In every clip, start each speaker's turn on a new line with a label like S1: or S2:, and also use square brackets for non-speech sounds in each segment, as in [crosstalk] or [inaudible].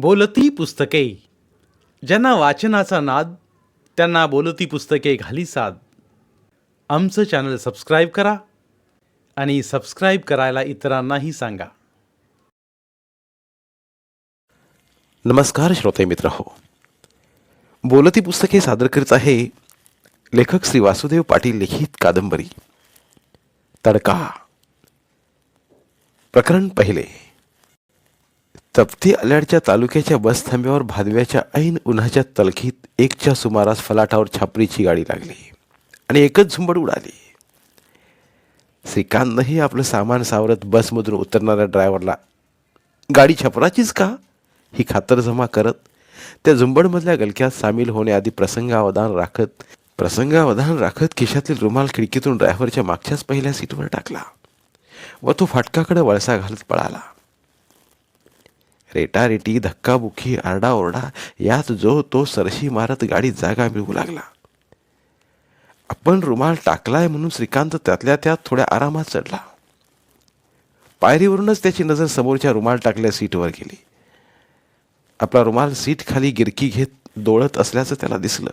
S1: बोलती पुस्तके. ज्यांना वाचनाचा नाद त्यांना बोलती पुस्तके घाली साद. आमचं चॅनल सबस्क्राईब करा आणि सबस्क्राईब करायला इतरांनाही सांगा.
S2: नमस्कार श्रोते मित्र हो बोलती पुस्तके सादर करीत आहे लेखक श्री वासुदेव पाटील लिखित कादंबरी. तडका. प्रकरण पहिले. तप्ती अल्याडच्या तालुक्याच्या बस थांब्यावर भादव्याच्या ऐन उन्हाच्या तलखीत एकच्या सुमारास फलाटावर छापरीची गाडी लागली आणि एकच झुंबड उडाली. श्रीकांतही आपलं सामान सावरत बसमधून उतरणाऱ्या ड्रायव्हरला गाडी छपराचीच का? ही खातरजमा करत. त्या झुंबडमधल्या गलक्यात सामील होण्याआधी प्रसंगावधान राखत प्रसंगावधान राखत खिशातील रुमाल खिडकीतून ड्रायव्हरच्या मागच्याच पहिल्या सीटवर टाकला व तो फाटकाकडे वळसा घालत पळाला. रेटारेटी धक्काबुक्की आरडाओरडा यात जो तो सरशी मारत गाडीत जागा मिळवू लागला. आपण रुमाल टाकलाय म्हणून श्रीकांत त्यातल्या त्यात थोड्या आरामात चढला. पायरीवरूनच त्याची नजर समोरच्या रुमाल टाकल्या सीटवर गेली. आपला रुमाल सीट खाली गिरकी घेत डोळत असल्याचं त्याला दिसलं.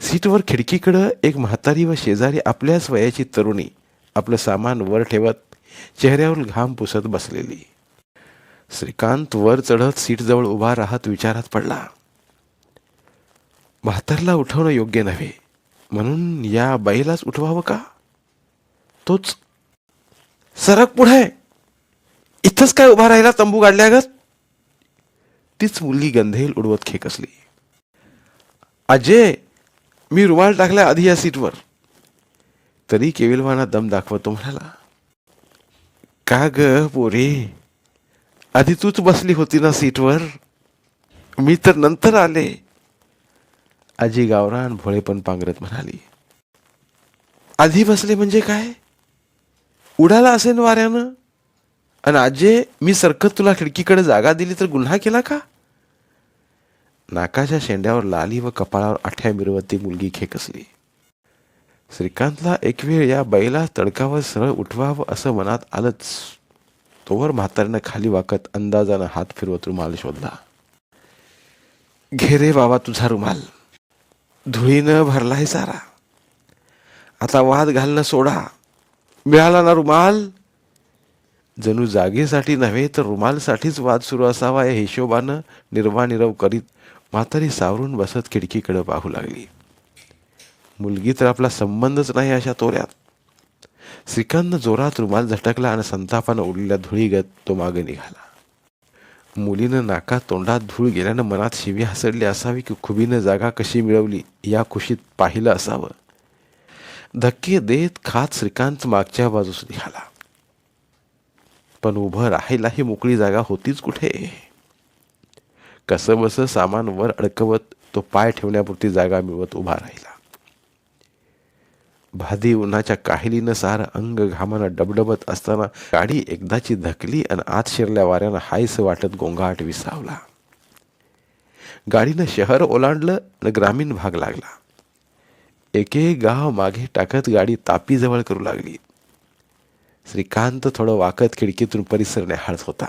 S2: सीटवर खिडकीकडं एक म्हातारी व शेजारी आपल्याच वयाची तरुणी आपलं सामान वर ठेवत चेहऱ्यावर घाम पुसत बसलेली. श्रीकांत वर चढत सीटजवळ उभा राहत विचारात पडला. म्हातारला उठवणं योग्य नव्हे. म्हणून या बाईलाच उठवावं का? तोच सरक पुढे. इथंच काय उभा राहिला तंबू गाडल्यागत? तीच मुलगी गंधेल उडवत खेकसली. अजय मी रुमाल टाकला आधी या सीटवर. तरी केविलवाना दम दाखवतो म्हणाला. का ग पोरे? आधी तूच बसली होती ना सीटवर? मी तर नंतर आले. आजी गावरान भोळेपण पांघरत म्हणाली आधी बसले म्हणजे काय? उडाला असेल वाऱ्यानं? आणि आजे मी सरकत तुला खिडकीकडे जागा दिली तर गुन्हा केला का? नाकाच्या शेंड्यावर लाली व कपाळावर आठ्या मिरवत ती मुलगी खेकसली. श्रीकांतला एक वेळ या बैला तडकावर सरळ उठवावं असं मनात आलंच. तोवर म्हाताऱ्यानं खाली वाकत अंदाजानं हात फिरवत रुमाल शोधला. घे रे बाबा तुझा रुमाल. धुळीनं भरलाय सारा. आता वाद घालणं सोडा. मिळाला ना रुमाल. जणू जागेसाठी नव्हे तर रुमालसाठीच वाद सुरू असावा या हिशोबानं निर्वानिरव करीत म्हातारी सावरून बसत खिडकीकडे पाहू लागली. मुलगी तर आपला संबंधच नाही अशा तोऱ्यात. श्रीकांतनं जोरात रुमाल झटकला आणि संतापानं उडलेल्या धुळीगत तो मागे निघाला. मुलीनं नाकात तोंडात धूळ गेल्यानं मनात शिवी हसडली असावी की खुबीनं जागा कशी मिळवली या खुशीत पाहिलं असावं. धक्के देत खात श्रीकांत मागच्या बाजूस निघाला. पण उभं राहायलाही मोकळी जागा होतीच कुठे? कसं बस सामान वर अडकवत तो पाय ठेवण्यापुरती जागा मिळवत उभा राहिला. भादी उन्हाच्या काहिलीनं सारं अंग घामानं डबडबत असताना गाडी एकदाची धकली आणि आत शिरल्या वाऱ्यानं हायस वाटत गोंगाट विसावला. गाडीनं शहर ओलांडलं आणि ग्रामीण भाग लागला. एक एक गाव मागे टाकत गाडी तापीजवळ करू लागली. श्रीकांत थोडं वाकत खिडकीतून परिसर निहाळत होता.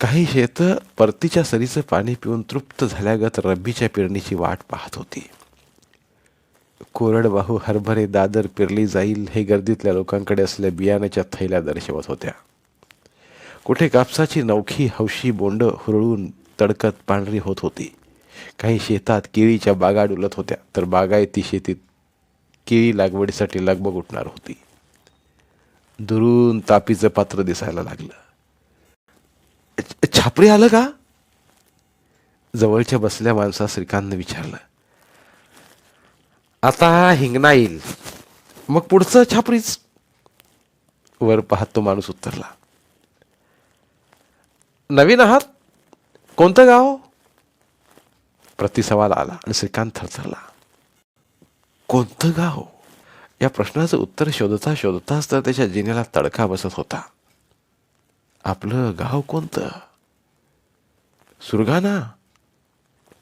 S2: काही शेतं परतीच्या सरीचं पाणी पिऊन तृप्त झाल्यागत रब्बीच्या पेरणीची वाट पाहत होती. कोरडवाहू हरभरे दादर पेरली जाईल हे गर्दीतल्या लोकांकडे असल्या बियाण्याच्या थैल्या दर्शवत होत्या. कुठे कापसाची नवखी हौशी बोंड हुरळून तडकत पांढरी होत होती. काही शेतात केळीच्या बागा डुलत होत्या तर बागायती शेतीत केळी लागवडीसाठी लगबग उठणार होती. दुरून तापीचं पात्र दिसायला लागलं. छापरी आलं का? जवळच्या बसल्या माणसा श्रीकांतनं विचारलं आता हिंगणा येईल मग पुढचं छापरीच? वर पाहत तो माणूस उत्तरला नवीन आहात? कोणतं गाव? प्रतिसवाल आला आणि श्रीकांत थरथरला. कोणतं गाव? या प्रश्नाचं उत्तर शोधता शोधताच तर त्याच्या जिन्याला तडका बसत होता. आपलं गाव कोणतं? सुरगाणा?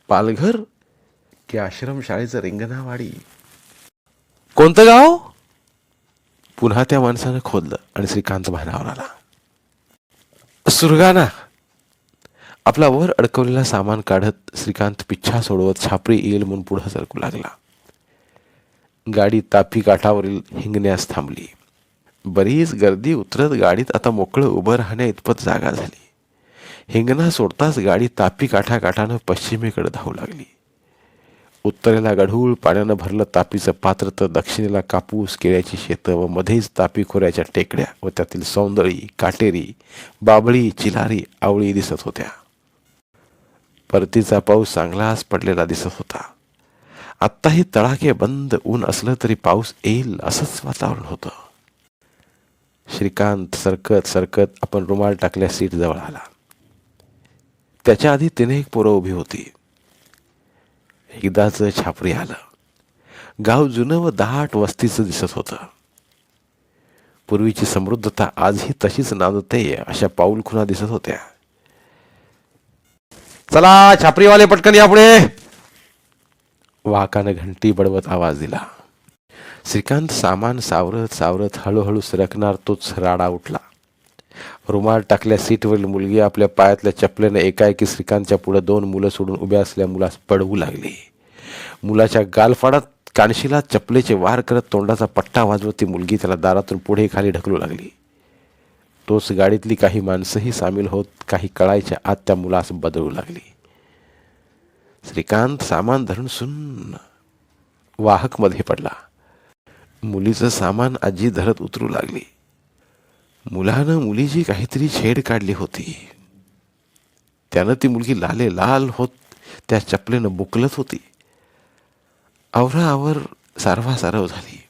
S2: पालघर? की आश्रमशाळेचं रिंगणावाडी. कोणतं गाव? पुन्हा त्या माणसानं खोदलं आणि श्रीकांत भानावर आला. सुरगाणा. आपला वर अडकवलेला सामान काढत श्रीकांत पिच्छा सोडवत छापरी येईल म्हणून पुढं सरकू लागला. गाडी तापी काठावरील हिंगण्यास थांबली. बरीच गर्दी उतरत गाडीत आता मोकळं उभं राहण्या इतपत जागा झाली. हिंगणा सोडताच गाडी तापी काठा काठानं पश्चिमेकडे धावू लागली. उत्तरेला गढूळ पाण्यानं भरलं तापीचं पात्र तर दक्षिणेला कापूस केळ्याची शेतं व मध्येच तापी खोऱ्याच्या टेकड्या व त्यातील सौंदळी काटेरी बाबळी चिलारी आवळी दिसत होत्या. परतीचा पाऊस चांगलाच पडलेला दिसत होता. आत्ताही तळाखे बंद ऊन असलं तरी पाऊस येईल असंच वातावरण होतं. श्रीकांत सरकत सरकत आपण रुमाल टाकल्या सीट जवळ आला. त्याच्या आधी तिने एक पोरं उभी होती. एकदाच छापरी आलं. गाव जुनं व दाट वस्तीचं दिसत होतं. पूर्वीची समृद्धता आजही तशीच नांदते अशा पाऊल खुणा दिसत होत्या. चला छापरीवाले पटकन यापुढे वाकानं वाहकानं घंटी बडवत आवाज दिला. श्रीकांत सामान सावरत सावरत हळूहळू सरकणार तोच राडा उठला. रुमाल टाकल्या सीटवरील मुलगी आपल्या पायातल्या चपलेने एकाएकी श्रीकांतच्या पुढे दोन मुलं सोडून उभ्या असल्या मुलास पडवू लागली. मुलाच्या गालफाडात कानशीला चपलेचे वार करत तोंडाचा पट्टा वाजवत ती मुलगी त्याला दारातून पुढे खाली ढकलू लागली. तोच गाडीतली काही माणसंही सामील होत काही कळायच्या आत त्या मुलास बदलू लागली. श्रीकांत सामान धरून सुन्न वाहकमध्ये पडला. मुलीचं सामान आजी धरत उतरू लागली. मुलानं मुलीची काहीतरी छेड काढली होती. त्यानं ती मुलगी लाले लाल होत त्या चपलेनं बुकलत होती. आवराआवर सारवा सारव झाली.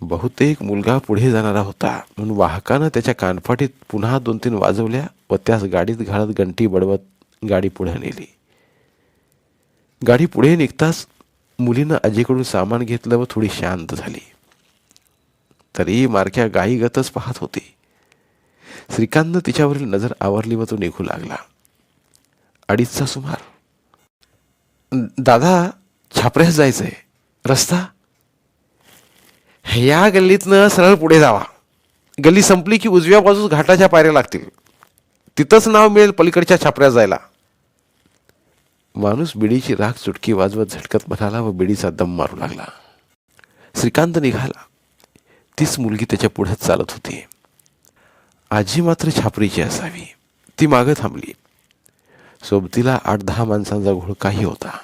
S2: बहुतेक मुलगा पुढे जाणारा होता म्हणून वाहकानं त्याच्या कानफाटीत पुन्हा दोन तीन वाजवल्या व त्यास गाडीत घालत घंटी बडवत गाडी पुढे नेली. गाडी पुढे निघताच मुलीनं आजीकडून सामान घेतलं व थोडी शांत झाली. तरी मारक्या गाईगतच पाहत होती. श्रीकांतनं तिच्यावरील नजर आवरली व तो निघू लागला. अडीचचा सुमार. दादा छापऱ्यास जायचंय. रस्ता? या गल्लीतनं सरळ पुढे जावा. गल्ली संपली की उजव्या बाजूस घाटाच्या पायऱ्या लागतील. तिथंच नाव मिळेल पलीकडच्या छापऱ्यास जायला. माणूस बिडीची राख चुटकी वाजवत झटकत म्हणाला व बिडीचा दम मारू लागला. श्रीकांत निघाला. तीच मुलगी त्याच्या पुढे चालत होती. आजी मात्र छापरीची असावी. ती मागं थांबली. सोबतीला आठ दहा माणसांचा घोळकाही होता.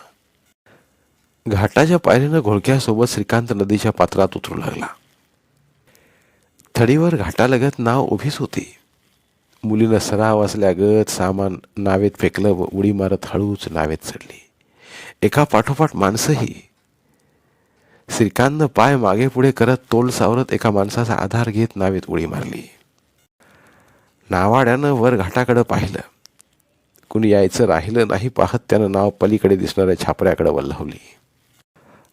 S2: घाटाच्या पायरीनं घोळक्यासोबत श्रीकांत नदीच्या पात्रात उतरू लागला. थडीवर घाटालगत नाव उभीच होती. मुलीनं सराव असल्यागत सामान नावेत फेकलं व उडी मारत हळूच नावेत चढली एका पाठोपाठ माणसंही श्रीकांतनं पाय मागे पुढे करत तोल सावरत एका माणसाचा आधार घेत नावेत उडी मारली. नावाड्यानं वर घाटाकडं पाहिलं. कुणी यायचं राहिलं नाही पाहत त्यानं नाव पलीकडे दिसणाऱ्या छापऱ्याकडे वल्लवली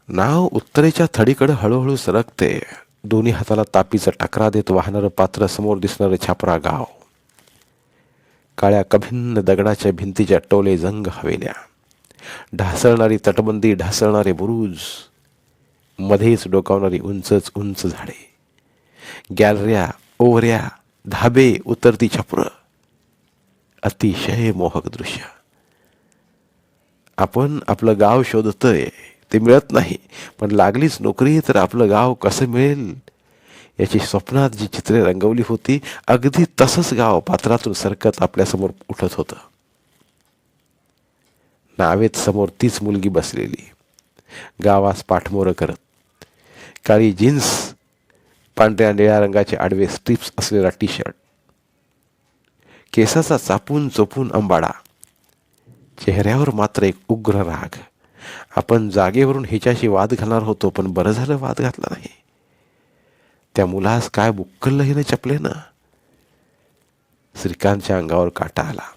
S2: नाव उत्तरेच्या थडीकडे हळूहळू सरकते. दोन्ही हाताला तापीचा टकरा देत वाहणारं पात्र समोर दिसणारं छापरा गाव. काळ्या कभिन्न दगडाच्या भिंतीच्या टोले जंग हवेल्या ढासळणारी तटबंदी ढासळणारे बुरुज. मध्येच डोकावणारी उंचच उंच झाडे. गॅलऱ्या ओवऱ्या धाबे उतरती छपरं. अतिशय मोहक दृश्य. आपण आपलं गाव शोधतोय ते मिळत नाही पण लागलीच नोकरी तर आपलं गाव कसं मिळेल? याची स्वप्नात जी चित्रे रंगवली होती अगदी तसंच गाव पात्रातून सरकत आपल्यासमोर उठत होतं. नावेत समोर तीच मुलगी बसलेली. गावास पाठमोरं करत. काळी जीन्स पांढऱ्या निळ्या रंगाचे आडवे स्ट्रिप्स असलेला टी शर्ट केसाचा चापून चोपून अंबाडा चेहऱ्यावर मात्र एक उग्र राग. आपण जागेवरून हिच्याशी वाद घालणार होतो पण बरं झालं वाद घातला नाही. त्या मुलास काय बुक्कललं हिनं चपलेनं श्रीकांतच्या अंगावर काटा आला.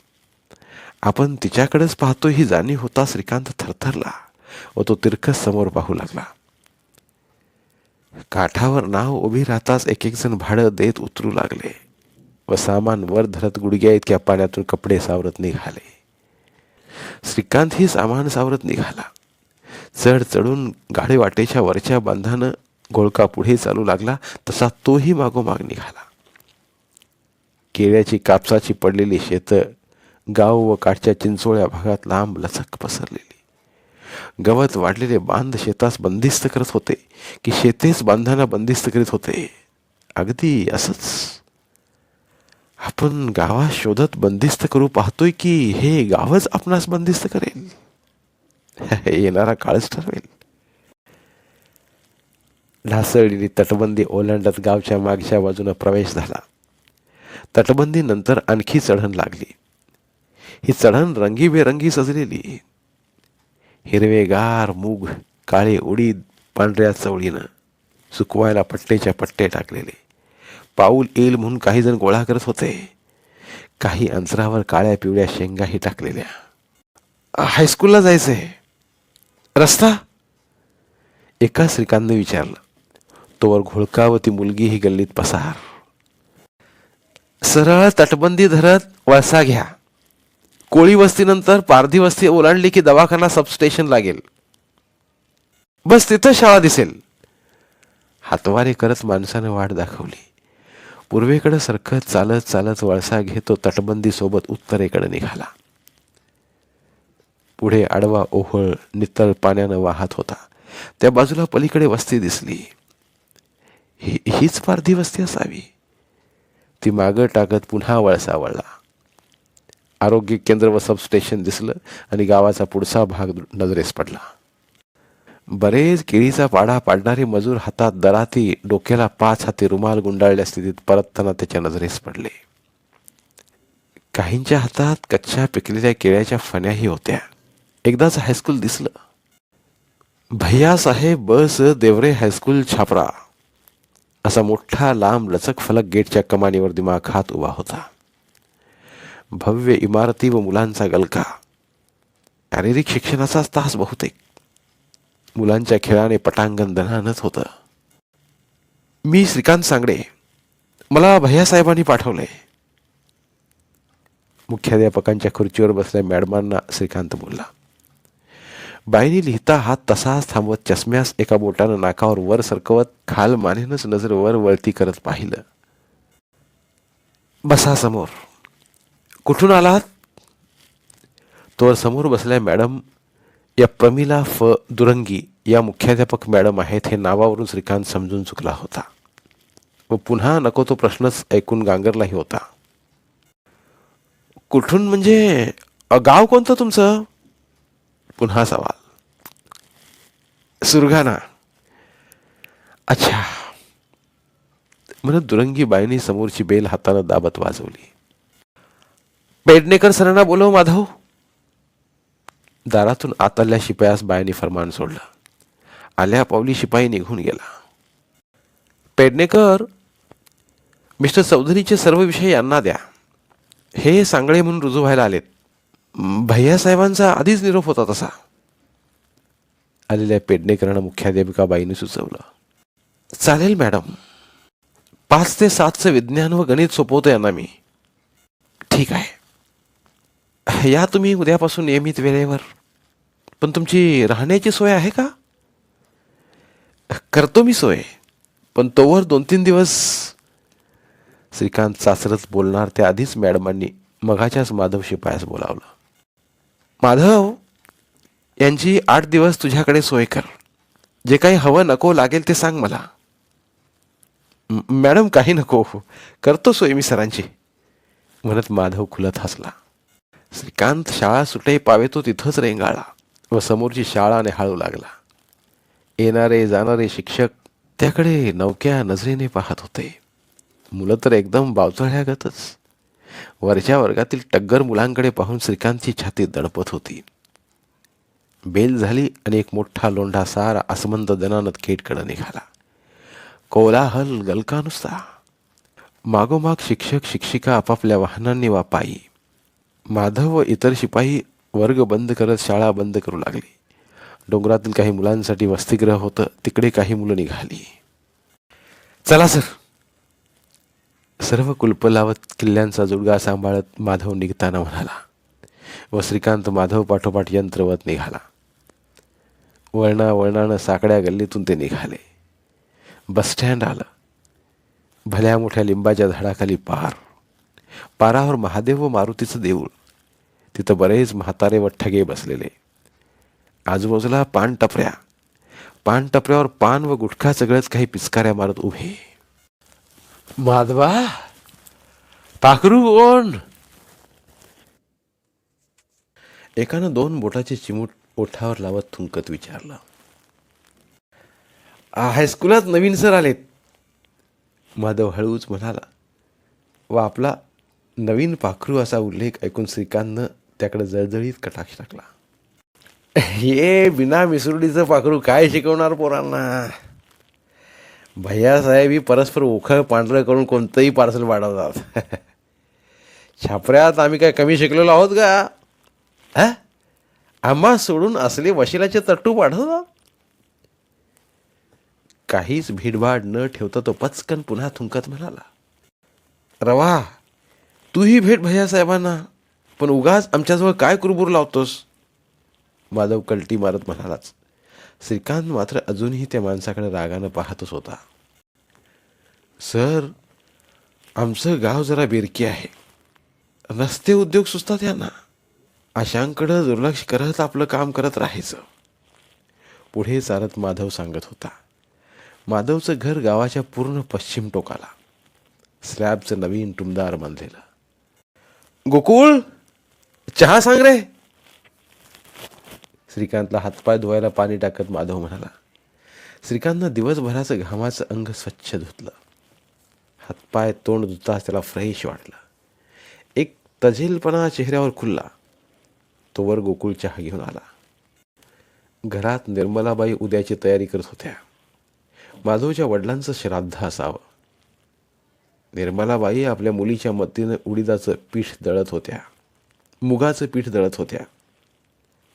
S2: आपण तिच्याकडेच पाहतो ही जाणीव होता श्रीकांत थरथरला व तो तिरकस समोर पाहू लागला. काठावर नाव उभी राहताच एक एक जण भाडं देत उतरू लागले व सामान वर धरत गुडघ्या इतक्या पाण्यातून कपडे सावरत निघाले. श्रीकांत ही सामान सावरत निघाला. चढ चढून गाडे वाटेच्या वरच्या बांधानं घोळका पुढे चालू लागला तसा तोही मागोमाग निघाला. केळ्याची कापसाची पडलेली शेतं गाव व काठच्या चिंचोळ्या भागात लांब लचक पसरलेली. गवत वाढलेले बांध शेतास बंदिस्त करत होते की शेतेच बांधांना बंदिस्त करीत होते. अगदी असंच. आपण गावात शोधत बंदिस्त करू पाहतोय की हे गावच आपणास बंदिस्त करेल. येणारा काळच ठरवेल. ढासळलेली तटबंदी ओलांडत गावच्या मागच्या बाजूनं प्रवेश झाला. तटबंदीनंतर आणखी चढण लागली. ही चढण रंगीबेरंगी सजलेली. हिरवेगार मूग काळे उडीद पांढऱ्या चवळीनं सुकवायला पट्टेच्या पट्टे टाकलेले. पाऊल येईल म्हणून काही जण गोळा करत होते. काही अंतरावर काळ्या पिवळ्या शेंगाही टाकलेल्या. हायस्कूलला जायचंय. रस्ता? एका श्रीकांतने विचारलं. तोवर घोळका व ती मुलगी ही गल्लीत पसार. सरळ तटबंदी धरत वळसा घ्या. कोळी वस्तीनंतर पारधी वस्ती ओलांडली की दवाखाना सबस्टेशन लागेल. बस तिथं शाळा दिसेल. हातवारे करत माणसानं वाट दाखवली. पूर्वेकडे सरखत चालत चालत वळसा घेतो तटबंदीसोबत उत्तरेकडे निघाला. पुढे आडवा ओहळ नितळ पाण्यानं वाहत होता. त्या बाजूला पलीकडे वस्ती दिसली. ही हीच पारधी वस्ती असावी. ती मागं टाकत पुन्हा वळसा वळला. आरोग्य केंद्र व सबस्टेशन दिसलं आणि गावाचा पुढचा भाग नजरेस पडला. बरेच केळीचा पाडा पाडणारे मजूर हातात दराती डोक्याला पाच हाती रुमाल गुंडाळल्या स्थितीत परतताना त्याच्या नजरेस पडले. काहींच्या हातात कच्च्या पिकलेल्या केळ्याच्या फण्याही होत्या. एकदाच हायस्कूल दिसलं. भैया साहेब बस देवरे हायस्कूल छापरा. असा मोठा लांब लचक फलक गेटच्या कमानीवर दिमाग हात उभा होता. भव्य इमारती व मुलांचा गलका शारीरिक शिक्षणाचाच तास बहुतेक. मुलांच्या खेळाने पटांगण दणानत होतं. मी श्रीकांत सांगडे. मला भैयासाहेबांनी पाठवलंय. मुख्याध्यापकांच्या खुर्चीवर बसल्या मॅडमांना श्रीकांत बोलला. बाईनी लिहिता हात तसाच थांबवत चष्म्यास एका बोटानं नाकावर वर सरकवत खाल मानेनच नजर वर वळती करत पाहिलं. बसा समोर. कुठून आलात? तोवर समोर बसल्या मॅडम या प्रमिला फ. दुरंगी या मुख्याध्यापक मॅडम आहेत हे नावावरून श्रीकांत समजून चुकला होता. व पुन्हा नको तो प्रश्नच ऐकून गांगरलाही होता. कुठून म्हणजे गाव कोणतं तुमचं? पुन्हा सवाल. सुरगाणा. अच्छा. म्हणत दुरंगी बाईनी समोरची बेल हाताला दाबत वाजवली. पेडणेकर सरांना बोलव माधव. दारातून आतल्या शिपायास बायाने फरमान सोडलं. आल्या पावली शिपाई निघून गेला. पेडणेकर मिस्टर चौधरीचे सर्व विषय यांना द्या. हे सांगळे म्हणून रुजू व्हायला आलेत. भैयासाहेबांचा आधीच निरोप होता तसा. आलेल्या पेडणेकरांना मुख्याध्यापिकाबाईने सुचवलं. चालेल मॅडम. पाच ते सातचं विज्ञान व गणित सोपवतो यांना मी. ठीक आहे. [laughs] या तुम्ही उद्यापासून नियमित वेळेवर. पण तुमची राहण्याची सोय आहे का? करतो मी सोय. पण तोवर दोन तीन दिवस श्रीकांत सासरच बोलणार. त्या आधीच मॅडमांनी मघाच्याच माधव शिपायास बोलावलं. माधव यांची आठ दिवस तुझ्याकडे सोय कर. जे काही हवं नको लागेल ते सांग मला. मॅडम काही नको. करतो सोय मी सरांची. म्हणत माधव खुलत हसला. श्रीकांत शाळा सुटे पावे तो तिथंच रेंगाळला व समोरची शाळा निहाळू लागला. येणारे जाणारे शिक्षक त्याकडे नवक्या नजरेने पाहत होते. मुलं तर एकदम बावचळ्यागतच. वरच्या वर्गातील टग्गर मुलांकडे पाहून श्रीकांतची छाती दडपत होती. बेल झाली आणि एक मोठा लोंढा सारा आसमंत दनानत गेटकडे निघाला. कोलाहल गलका नुसता. मागोमाग शिक्षक शिक्षिका आपापल्या वाहनांनी वा पायी. माधव व इतर शिपाई वर्ग बंद करत शाळा बंद करू लागली. डोंगरातील काही मुलांसाठी वसतिगृह होतं तिकडे काही मुलं निघाली. चला सर. सर्व कुलप लावत किल्ल्यांचा जुडगा सांभाळत माधव निघताना म्हणाला. व श्रीकांत माधव पाठोपाठ यंत्रवत निघाला. वळणा वळणानं साकड्या गल्लीतून ते निघाले. बसस्टँड आलं. भल्या मोठ्या लिंबाच्या झाडाखाली पार पारावर महादेव व मारुतीचं देऊळ. तिथं बरेच म्हातारे व ठगे बसलेले. आजूबाजूला पान टपऱ्या. पान टपऱ्यावर पान व गुटखा सगळंच काही पिचकाऱ्या मारत उभे. माधवा पाखरू कोण एकानं दोन बोटाचे चिमूट ओठावर लावत थुंकत विचारलं. हायस्कुलात नवीन सर आलेत. माधव हळूच म्हणाला. व आपला नवीन पाखरू असा उल्लेख ऐकून श्रीकांतनं त्याकडे जळजळीत कटाक्ष टाकला. हे बिना मिसुरडीचं पाखरू काय शिकवणार पोरांना? भैयासाहेब ही परस्पर ओखळ पांढरं करून कोणतंही पार्सल वाढवतात. [laughs] छापऱ्यात आम्ही काय कमी शिकलेलो आहोत का? हा? आम्हा सोडून असले वशिलाचे तट्टू पाठवतात काहीच भीडभाड न ठेवता तो पचकन पुन्हा थुंकत म्हणाला रवा तूही भेट भैया साहेबांना. पण उगाच आमच्याजवळ काय कुरबूर लावतोस? माधव कलटी मारत म्हणालाच. श्रीकांत मात्र अजूनही त्या माणसाकडे रागानं पाहतच होता. सर आमचं गाव जरा बिरकी आहे. रस्ते उद्योग सुचतात यांना. अशांकडं दुर्लक्ष करत आपलं काम करत राहायचं. पुढे चालत माधव सांगत होता. माधवचं घर गावाच्या पूर्ण पश्चिम टोकाला. स्लॅबचं नवीन टुमदार बांधलेलं. गोकुळ चहा सांग रे. श्रीकांतला हातपाय धुवायला पाणी टाकत माधव म्हणाला श्रीकांतनं दिवसभराचं घामाचं अंग स्वच्छ धुतलं. हातपाय तोंड धुताच त्याला फ्रेश वाटलं. एक तजेलपणा चेहऱ्यावर खुलला. तोवर गोकुळ चहा घेऊन आला. घरात निर्मलाबाई उद्याची तयारी करत होत्या. माधवच्या वडिलांचं श्राद्ध असावं. निर्मलाबाई आपल्या मुलीच्या मदतीनं उडीदाचं पीठ दळत होत्या. मुगाचं पीठ दळत होत्या.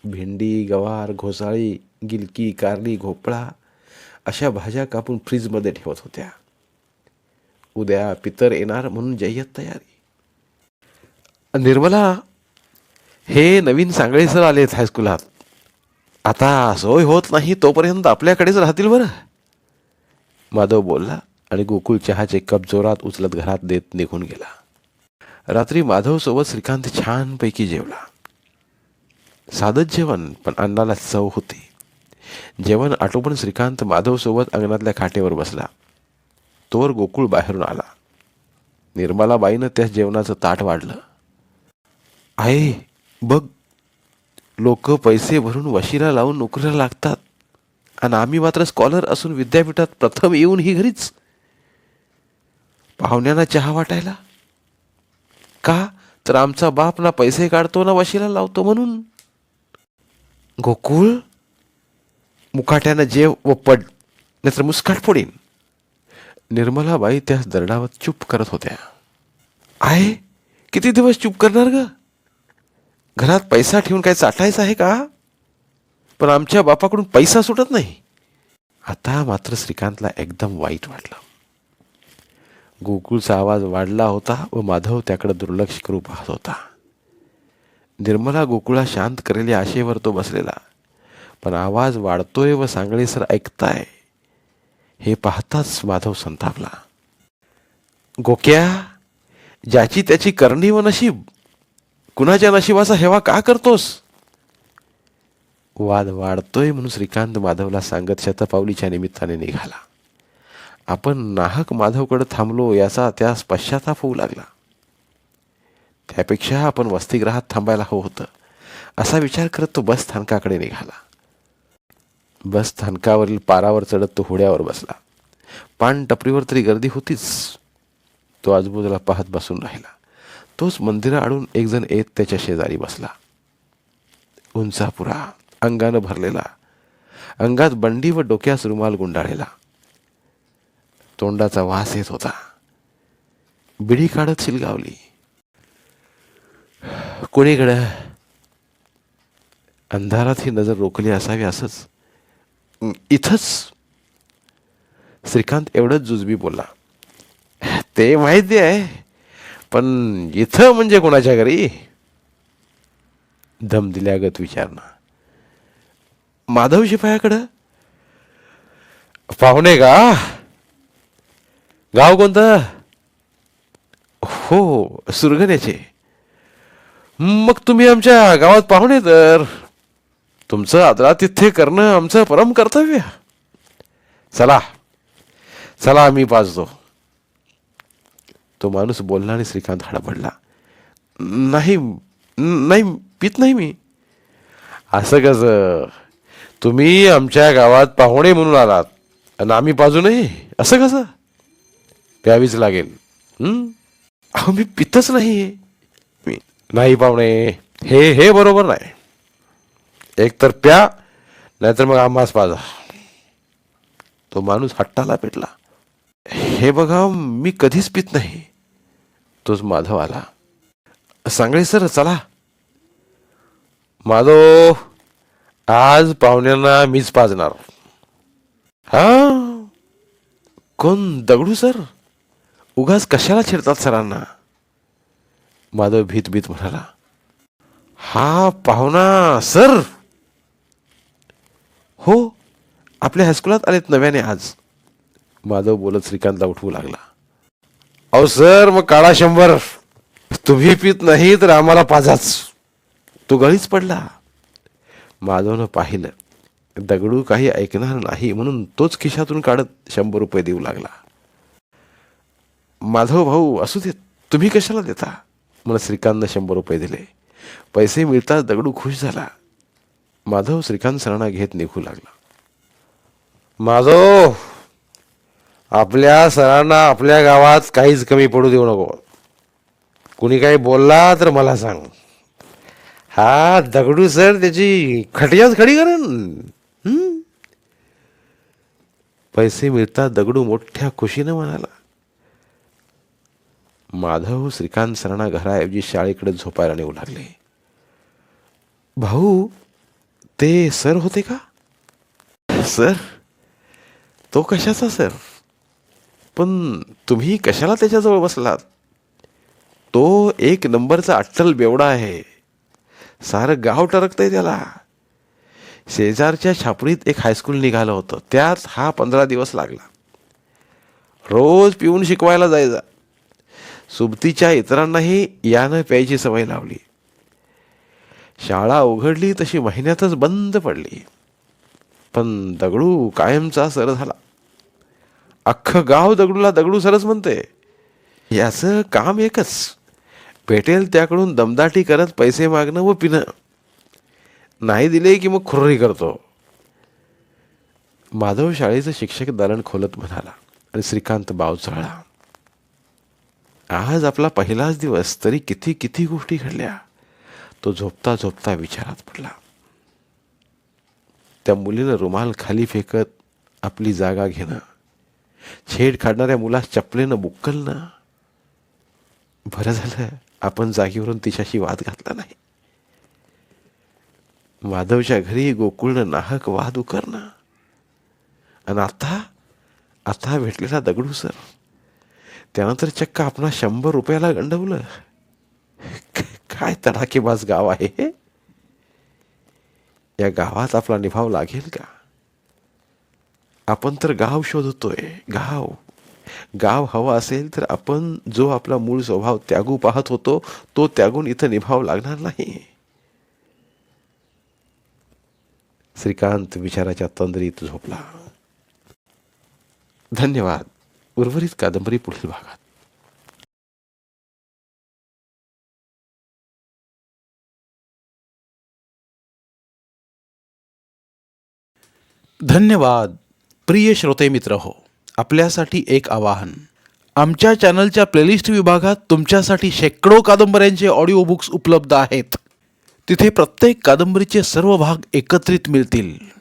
S2: भेंडी गवार घोसाळी गिलकी कारली घोपळा अशा भाज्या कापून फ्रीजमध्ये ठेवत होत्या. उद्या पितर येणार म्हणून जय्यत तयारी. निर्मला हे नवीन सांगळे सर आलेत हायस्कुलात. आता सोय होत नाही तोपर्यंत आपल्याकडेच राहतील बरं. माधव बोलला आणि गोकुळ चहाचे कप जोरात उचलत घरात देत निघून गेला. रात्री माधवसोबत श्रीकांत छानपैकी जेवला. साधंच जेवण पण अन्नाला चव होती. जेवण आटोपण श्रीकांत माधवसोबत अंगणातल्या खाटेवर बसला. तोवर गोकुळ बाहेरून आला. निर्मलाबाईनं त्या जेवणाचं ताट वाढलं. आहे बघ लोक पैसे भरून वशिला लावून नोकरीला लागतात. आणि आम्ही मात्र स्कॉलर असून विद्यापीठात प्रथम येऊन ही घरीच पाहुण्यांना चहा वाटायला? का? तर आमचा बाप ना पैसे काढतो ना वशिला लावतो म्हणून. गोकुळ? मुकाट्यानं जेव व पड नाहीतर मुस्काट फोडीन. निर्मलाबाई त्या दरडावर चूप करत होत्या. आहे किती दिवस चूप करणार ग? घरात पैसा ठेवून काय चाटायचं आहे का? पण आमच्या बापाकडून पैसा सुटत नाही. आता मात्र श्रीकांतला एकदम वाईट वाटलं. गोकुळचा आवाज वाढला होता व माधव त्याकडे दुर्लक्ष करू पाहत होता. निर्मला गोकुळा शांत करेल आशेवर तो बसलेला. पण आवाज वाढतोय व सांगळे सर ऐकताय. हे पाहताच माधव संतापला. गोक्या ज्याची त्याची करणी व नशीब कुणाच्या नशिबाचा हेवा का करतोस? वाद वाढतोय म्हणून श्रीकांत माधवला सांगत शतपावलीच्या निमित्ताने निघाला. आपण नाहक माधवकडे थांबलो याचा त्यास पश्चाताप होऊ लागला. त्यापेक्षा आपण वसतिगृहात थांबायला हवं होतं. असा विचार करत तो बस स्थानकाकडे निघाला. बस स्थानकावरील पारावर चढत तो होड्यावर बसला. पान टपरीवर तरी गर्दी होतीच. तो आजूबाजूला पाहत बसून राहिला. तोच मंदिरा एकजण येत त्याच्या शेजारी बसला. उंचापुरा अंगानं भरलेला. अंगात बंडी व डोक्यास रुमाल गुंडाळलेला. तोंडाचा वास येत होता. बिडी काढत शिलगावली. कोणीकडं? अंधारात ही नजर रोखली असावी असंच. इथंच? श्रीकांत एवढंच जुजबी बोलला. ते माहिती आहे पण इथं म्हणजे कोणाच्या घरी? दम दिल्यागत विचारणा. माधव शिपायाकडं? पाहुणे का? गाव कोणतं? हो सुरगण्याचे. मग तुम्ही आमच्या गावात पाहुणे तर. तुमचं आदरातिथ्य करणं आमचं परम कर्तव्य. चला चला आम्ही पाजतो तो माणूस बोलला आणि श्रीकांत हडबडला नाही नाही पित नाही मी. असं कसं? तुम्ही आमच्या गावात पाहुणे म्हणून आलात. आणि आम्ही पाजू नाही असं कसं? प्यावीच लागेल. अहो मी पितच नाही मी नाही पाहुणे. हे हे बरोबर नाही. एक तर प्या नाहीतर मग आम्हाच पाजा. तो माणूस हट्टाला पेटला. हे बघा मी कधीच पित नाही. तोच माधव आला. सांगळे सर चला. माधव आज पाहुण्यांना मीच पाजणार. हा? कोण? दगडू सर? उगाच कशाला छेडतात सरांना? माधव भीत भीत म्हणाला हा पाहुणा सर. हो आपल्या हायस्कुलात आलेत नव्याने आज. माधव बोलत श्रीकांतला उठवू लागला अहो सर मग काळा शंभर. तुम्ही पित नाही तर आम्हाला पाजाच. तो गळीच पडला. माधवनं पाहिलं दगडू काही ऐकणार नाही म्हणून तोच खिशातून काढत शंभर रुपये देऊ लागला. माधव भाऊ असू देत तुम्ही कशाला देता? मला श्रीकांतनं शंभर रुपये दिले. पैसे मिळताच दगडू खुश झाला. माधव श्रीकांत सरांना घेत निघू लागला. माधव आपल्या सरांना आपल्या गावात काहीच कमी पडू देऊ नको. कुणी काही बोलला तर मला सांग. हा दगडू सर त्याची खटियाच खडी करण पैसे मिळतात दगडू मोठ्या खुशीनं म्हणाला. माधव श्रीकांत सरणा घराऐवजी शाळेकडे झोपायला नेऊ लागले. भाऊ ते सर होते का? सर? तो कशाचा सर? पण तुम्ही कशाला त्याच्याजवळ बसलात? तो एक नंबरचा अट्टल बेवडा आहे. सारं गाव टरकतंय त्याला. शेजारच्या छापरीत एक हायस्कूल निघालं होतं. त्यात हा पंधरा दिवस लागला. रोज पिऊन शिकवायला जायचा. सुबतीच्या इतरांनाही यानं प्यायची सवय लावली. शाळा उघडली तशी महिन्यातच बंद पडली. पण दगडू कायमचा सर झाला. अख्खं गाव दगडूला दगडू सरच म्हणते. याचं काम एकच. भेटेल त्याकडून दमदाटी करत पैसे मागणं व पिणं. नाही दिले की मग खुर्री करतो. माधव शाळेचं शिक्षक दालन खोलत म्हणाला आणि श्रीकांत बावचळला आज आपला पहिलाच दिवस तरी किती किती गोष्टी घडल्या. तो झोपता झोपता विचारात पडला. त्या मुलीनं रुमाल खाली फेकत आपली जागा घेणं छेड काढणाऱ्या मुलास चपलेनं बुक्कलणं बरं झालं आपण जागेवरून तिच्याशी वाद घातला नाही. माधवच्या घरी गोकुळनं नाहक वाद उकरणं. आणि आता आता भेटलेला दगडू सर त्यानंतर चक्क आपणा शंभर रुपयाला गंडवलं. काय तडाखेबाज गाव आहे या गावात आपला निभाव लागेल का? आपण तर गाव शोधतोय गाव. गाव हवा असेल तर आपण जो आपला मूळ स्वभाव त्यागू पाहत होतो तो त्यागून इथं निभाव लागणार नाही. श्रीकांत विचाराच्या तंद्रीत झोपला. धन्यवाद. उर्वरित कादंबरी पुढील भागात.
S1: धन्यवाद. प्रिय श्रोते मित्र हो आपल्यासाठी एक आवाहन. आमच्या चॅनलच्या प्लेलिस्ट विभागात तुमच्यासाठी शेकडो कादंबऱ्यांचे ऑडिओ बुक्स उपलब्ध आहेत. तिथे प्रत्येक कादंबरीचे सर्व भाग एकत्रित मिळतील.